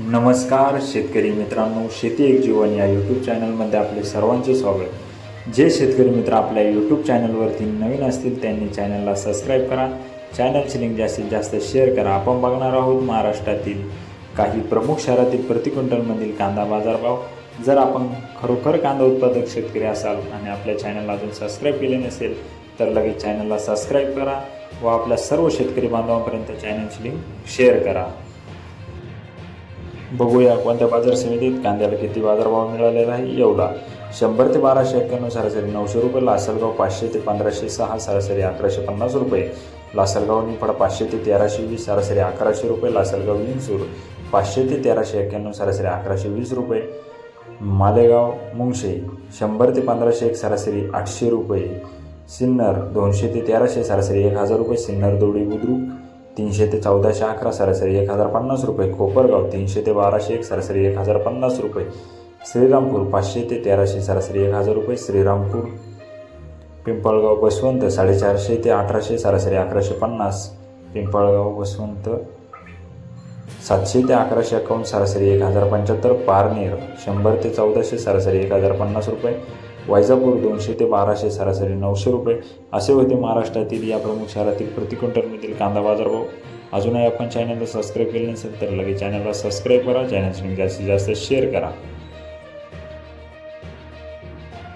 नमस्कार शेतकरी मित्रांनो शेती एक जीवन या यूट्यूब चॅनलमध्ये आपले सर्वांचे स्वागत. जे शेतकरी मित्र आपल्या यूट्यूब चॅनलवरती नवीन असतील त्यांनी चॅनलला सबस्क्राईब करा. चॅनलची लिंक जास्तीत जास्त शेअर करा. आपण बघणार आहोत महाराष्ट्रातील काही प्रमुख शहरातील प्रति क्विंटलमधील कांदा बाजारभाव. जर आपण खरोखर कांदा उत्पादक शेतकरी असाल आणि आपल्या चॅनलला अजून सबस्क्राईब केले नसेल तर लगेच चॅनलला सबस्क्राईब करा व आपल्या सर्व शेतकरी बांधवांपर्यंत चॅनलची लिंक शेअर करा. बघूया कोणत्या बाजार समितीत कांद्याला किती बाजारभाव मिळालेला आहे एवढा. शंभर ते बाराशे एक्क्याण्णव सरासरी नऊशे रुपये लासलगाव पाचशे ते पंधराशे सहा सरासरी अकराशे पन्नास रुपये लासलगाव निफाड पाचशे ते तेराशे वीस सरासरी अकराशे रुपये लासलगाव विंचूर पाचशे ते तेराशे एक्क्याण्णव सरासरी अकराशे वीस रुपये मालेगाव मुंगशे शंभर ते पंधराशे एक सरासरी आठशे रुपये सिन्नर दोनशे ते तेराशे सरासरी एक हजार रुपये सिन्नर दोडी बुद्रुक तीनशे ते चौदाशे अकरा सरासरी एक हजार पन्नास रुपये. कोपरगाव तीनशे ते बाराशे एक सरासरी एक हजार पन्नास रुपये. श्रीरामपूर पाचशे ते तेराशे सरासरी एक हजार रुपये. श्रीरामपूर पिंपळगाव बसवंत साडेचारशे ते अठराशे सरासरी अकराशे पन्नास. पिंपळगाव बसवंत सातशे ते अकराशे अकाउंट सरासरी एक हजार पंच्याहत्तर. पारनेर शंभर ते चौदाशे सरासरी एक हजार पन्नास रुपये. वैजापूर दोनशे ते बाराशे सरासरी नऊशे रुपये. असे होते महाराष्ट्रातील या प्रमुख शहरातील प्रति क्विंटलमधील कांदा बाजारभाव अजूनही आपण चॅनलला सबस्क्राईब केले नसेल तर लगेच चॅनलला सबस्क्राईब करा. चॅनलची जास्तीत जास्त शेअर करा.